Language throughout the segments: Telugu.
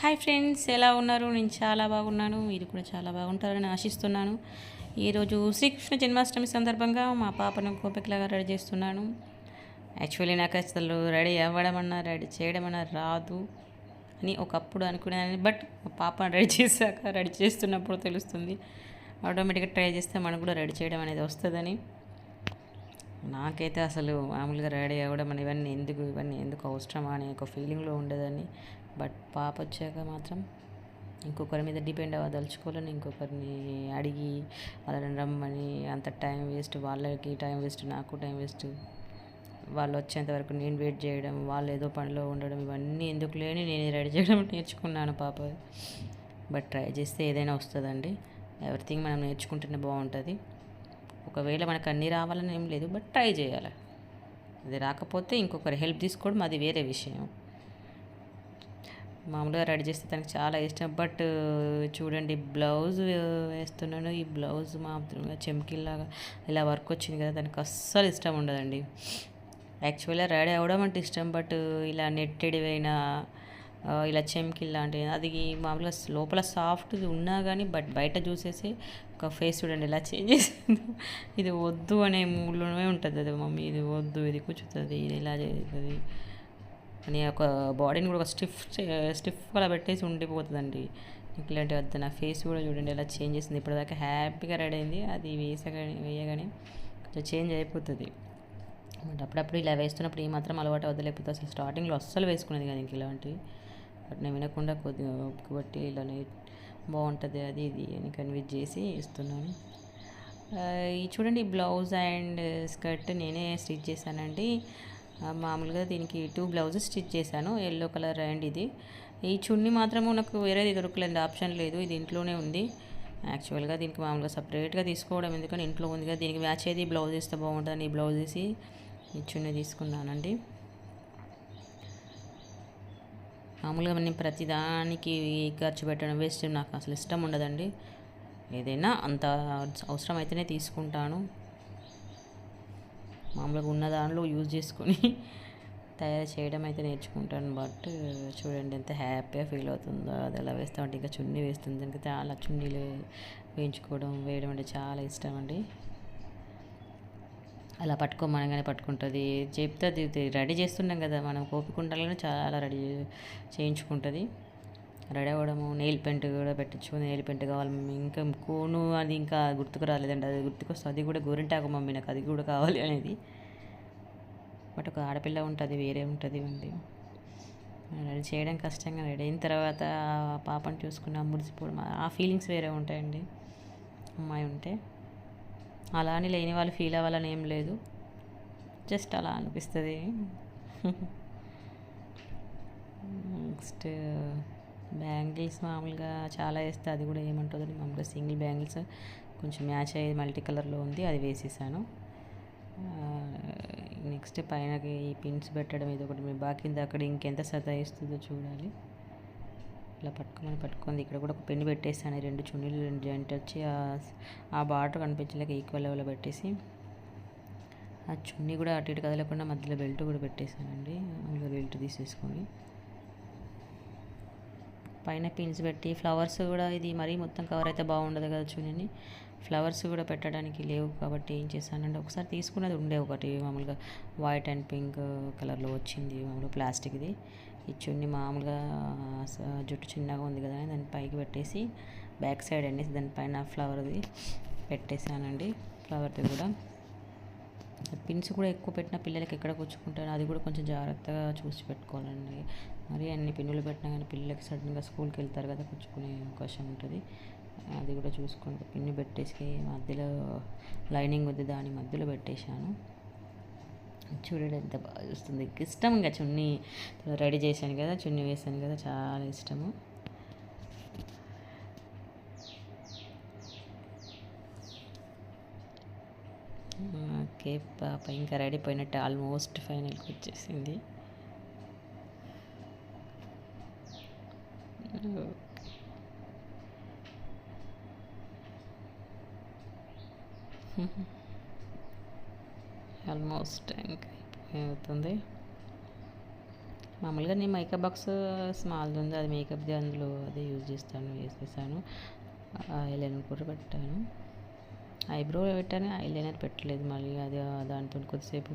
హాయ్ ఫ్రెండ్స్ ఎలా ఉన్నారు? నేను చాలా బాగున్నాను. మీరు కూడా చాలా బాగుంటారని ఆశిస్తున్నాను. ఈరోజు శ్రీకృష్ణ జన్మాష్టమి సందర్భంగా మా పాపను గోపికలాగా రెడీ చేస్తున్నాను. యాక్చువల్లీ నాకు అసలు రెడీ అవ్వడం అన్నా రెడీ చేయడం అన్నా రాదు అని ఒకప్పుడు అనుకునేదాన్ని బట్ మా పాపను రెడీ చేశాక రెడీ చేస్తున్నప్పుడు తెలుస్తుంది. ఆటోమేటిక్గా ట్రై చేస్తే మనం కూడా రెడీ చేయడం అనేది వస్తుందని. నాకైతే అసలు మామూలుగా రెడీ అవ్వడం అని ఇవన్నీ ఎందుకు ఇవన్నీ ఎందుకు అవసరమా అనే ఒక ఫీలింగ్లో ఉండేదాన్ని. బట్ పాప వచ్చాక మాత్రం ఇంకొకరి మీద డిపెండ్ అవ్వదలుచుకోలేను ఇంకొకరిని అడిగి వాళ్ళని రమ్మని అంత టైం వేస్ట్ వాళ్ళకి టైం వేస్ట్ నాకు టైం వేస్ట్. వాళ్ళు వచ్చేంత వరకు నేను వెయిట్ చేయడం వాళ్ళు ఏదో పనిలో ఉండడం ఇవన్నీ ఎందుకు లేని నేను రెడీ చేయడం నేర్చుకున్నాను పాప. బట్ ట్రై చేస్తే ఏదైనా వస్తుందండి. ఎవ్రీథింగ్ మనం నేర్చుకుంటేనే బాగుంటుంది. ఒకవేళ మనకు అన్నీ రావాలని ఏం లేదు బట్ ట్రై చేయాలి. అది రాకపోతే ఇంకొకరి హెల్ప్ తీసుకోవడం అది వేరే విషయం. మామూలుగా రెడీ చేస్తే తనకు చాలా ఇష్టం. బట్ చూడండి బ్లౌజ్ వేస్తున్నాను. ఈ బ్లౌజ్ మాత్రం చెమ్కిల్లాగా ఇలా వర్క్ వచ్చింది కదా దానికి అస్సలు ఇష్టం ఉండదండి. యాక్చువల్గా రెడీ అవ్వడం అంటే ఇష్టం బట్ ఇలా నెట్టెడివైన ఇలా చెమ్కిల్ లాంటివి అది మామూలుగా లోపల సాఫ్ట్ ఉన్నా కానీ బట్ బయట చూసేసి ఒక ఫేస్ చూడండి ఇలా చేంజ్ చేసింది. ఇది వద్దు అనే మూడ్లోనే ఉంటుంది అది మమ్మీ. ఇది వద్దు ఇది కూర్చుతుంది ఇది ఇలా చేస్తుంది. అని ఒక బాడీని కూడా ఒక స్టిఫ్ స్టిఫ్ అలా పెట్టేసి ఉండిపోతుందండి. ఇట్లాంటి వద్ద నా ఫేస్ కూడా చూడండి ఎలా చేంజ్ చేసింది. ఇప్పటిదాకా హ్యాపీగా రెడీ అయింది. అది వేసగానే వేయగానే కొంచెం చేంజ్ అయిపోతుంది. బట్ అప్పుడప్పుడు ఇలా వేస్తున్నప్పుడు ఈ మాత్రం అలవాటు వద్దలేకపోతే అసలు స్టార్టింగ్లో అస్సలు వేసుకునేది కానీ ఇంక ఇలాంటివి బట్ నేను వినకుండా కొద్దిగా ఓపిక బట్టి ఇలానే బాగుంటుంది అది ఇది అని కన్విన్స్ చేసి ఇస్తున్నాను ఈ చూడండి బ్లౌజ్ అండ్ స్కర్ట్ నేనే స్టిచ్ చేశానండి. మామూలుగా దీనికి టూ బ్లౌజెస్ స్టిచ్ చేశాను. ఎల్లో కలర్ అండ్ ఇది. ఈ చున్నీ మాత్రము నాకు వేరేది దొరకలేదు ఆప్షన్ లేదు. ఇది ఇంట్లోనే ఉంది. యాక్చువల్గా దీనికి మామూలుగా సపరేట్గా తీసుకోవడం ఎందుకని ఇంట్లో ఉంది కదా దీనికి మ్యాచ్ అయ్యేది బ్లౌజ్ ఇస్తే బాగుంటుంది. ఈ బ్లౌజ్ వేసి ఈ చున్నీ తీసుకున్నానండి. మామూలుగా నేను ప్రతిదానికి ఖర్చు పెట్టడం వేస్ట్. నాకు అసలు ఇష్టం ఉండదండి. ఏదైనా అంత అవసరం అయితేనే తీసుకుంటాను. మామూలుగా ఉన్న దానిలో యూజ్ చేసుకొని తయారు చేయడం అయితే నేర్చుకుంటాను. బట్ చూడండి ఎంత హ్యాపీగా ఫీల్ అవుతుందో అది ఎలా వేస్తా ఉంటే ఇంకా చున్నీ వేస్తుంది. ఇంకా చాలా చున్నీలు వేయించుకోవడం వేయడం అంటే చాలా ఇష్టం అండి. అలా పట్టుకోమనగానే పట్టుకుంటుంది. చెప్తే అది రెడీ చేస్తున్నాం కదా మనం కోపికుండాలని చాలా రెడీ చేయించుకుంటుంది. రెడీ అవ్వడము నెయిల్ పెయింట్ కూడా పెట్టించుకుని నెయిల్ పెయింట్ కావాలి మమ్మీ. ఇంకా కోను అది ఇంకా గుర్తుకు రాలేదండి. అది గుర్తుకొస్తుంది అది కూడా గోరింటాకు మమ్మీ నాకు అది కూడా కావాలి అనేది. బట్ ఒక ఆడపిల్ల ఉంటుంది వేరే ఉంటుంది ఉంది రెడీ చేయడం కష్టంగా రెడీ అయిన తర్వాత పాపను చూసుకుని మురిసిపోవడం ఆ ఫీలింగ్స్ వేరే ఉంటాయండి. అమ్మాయి ఉంటే. అలా అని లేని వాళ్ళు ఫీల్ అవ్వాలని ఏం లేదు. జస్ట్ అలా అనిపిస్తుంది. నెక్స్ట్ బ్యాంగిల్స్ మామూలుగా చాలా వేస్తే అది కూడా ఏమంటుందని మామూలుగా సింగిల్ బ్యాంగిల్స్ కొంచెం మ్యాచ్ అయ్యేది మల్టీ కలర్లో ఉంది అది వేసేసాను. నెక్స్ట్ పైనకి ఈ పిన్స్ పెట్టడం ఇది ఒకటి బాకింద అక్కడ ఇంకెంత సతాయిస్తుందో చూడాలి. ఇలా పట్టుకోమని పట్టుకుంది ఇక్కడ కూడా ఒక పెన్ను పెట్టేసాను రెండు చున్నీలు రెండు జాయింట్ వచ్చి ఆ బార్డర్ కనిపించలేక ఈక్వల్ లెవెల్లో పెట్టేసి. ఆ చున్నీ కూడా అటు ఇటు కదలకుండా మధ్యలో బెల్ట్ కూడా పెట్టేశానండి అందులో బెల్ట్ తీసేసుకొని. పైన పిన్స్ పెట్టి ఫ్లవర్స్ కూడా ఇది మరీ మొత్తం కవర్ అయితే బాగుండదు కదా చూడండి. ఫ్లవర్స్ కూడా పెట్టడానికి లేవు కాబట్టి ఏం చేశానంటే ఒకసారి తీసుకున్నది ఉండే ఒకటి మామూలుగా వైట్ అండ్ పింక్ కలర్లో వచ్చింది మామూలుగా ప్లాస్టిక్ది ఈ చున్ని మామూలుగా జుట్టు చిన్నగా ఉంది కదా దాన్ని పైకి పెట్టేసి బ్యాక్ సైడ్ అండి దానిపైన ఫ్లవర్ది పెట్టేసానండి ఫ్లవర్ది కూడా. పిన్స్ కూడా ఎక్కువ పెట్టిన పిల్లలకి ఎక్కడ కూర్చుకుంటారు అది కూడా కొంచెం జాగ్రత్తగా చూసి పెట్టుకోవాలండి. మరి అన్ని పిన్నులు పెట్టినా కానీ పిల్లలకి సడన్గా స్కూల్కి వెళ్తారు కదా కూర్చుకునే అవకాశం ఉంటుంది. అది కూడా చూసుకోండి. పిన్ని పెట్టేసి మధ్యలో లైనింగ్ ఉంది దాని మధ్యలో పెట్టేశాను. చూడండి ఎంత బాగా చూస్తుంది. ఇష్టం ఇంకా చున్నీ రెడీ చేశాను కదా చున్నీ వేసాను కదా చాలా ఇష్టము. ఓకే పాప ఇంకా రెడీ పోయినట్టు ఆల్మోస్ట్ ఫైనల్కి వచ్చేసింది. ఆల్మోస్ట్ ఇంకా అవుతుంది మామూలుగా నేను మేకప్ బాక్స్ స్మాల్ది ఉంది అది మేకప్ది అందులో అదే యూజ్ చేస్తాను వేసేసాను. ఐలైనర్ కూడా పెట్టాను. ఐబ్రో పెట్టాను ఐలైనర్ పెట్టలేదు మళ్ళీ అది దాంతో కొద్దిసేపు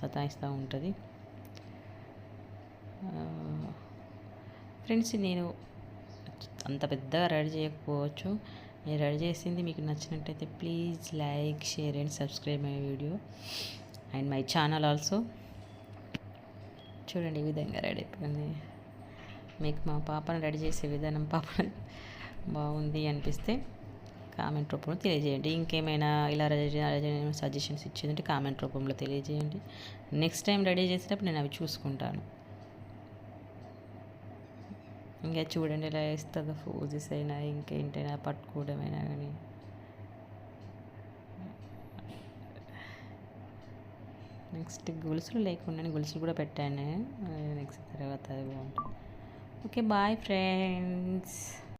సతాయిస్తూ ఉంటుంది. ఫ్రెండ్స్ నేను అంత పెద్దగా రెడీ చేయకపోవచ్చు. నేను రెడీ చేసింది మీకు నచ్చినట్టయితే please like share and subscribe my video and my channel also. చూడండి ఈ విధంగా రెడీ అయిపోయింది. మీకు మా పాపను రెడీ చేసే విధానం పాపను బాగుంది అనిపిస్తే కామెంట్ రూపంలో తెలియజేయండి. ఇంకేమైనా ఇలా రెడీ సజెషన్స్ ఇచ్చేదంటే కామెంట్ రూపంలో తెలియజేయండి. నెక్స్ట్ టైం రెడీ చేసేటప్పుడు నేను అవి చూసుకుంటాను. ఇంకా చూడండి ఎలా వేస్తుందో ఫోజెస్ అయినా ఇంకేంటైనా పట్టుకోవడమైనా కానీ. నెక్స్ట్ గొలుసులు లేకుండా గొలుసులు కూడా పెట్టాను. నెక్స్ట్ తర్వాత అది బాగుంటుంది. Okay bye friends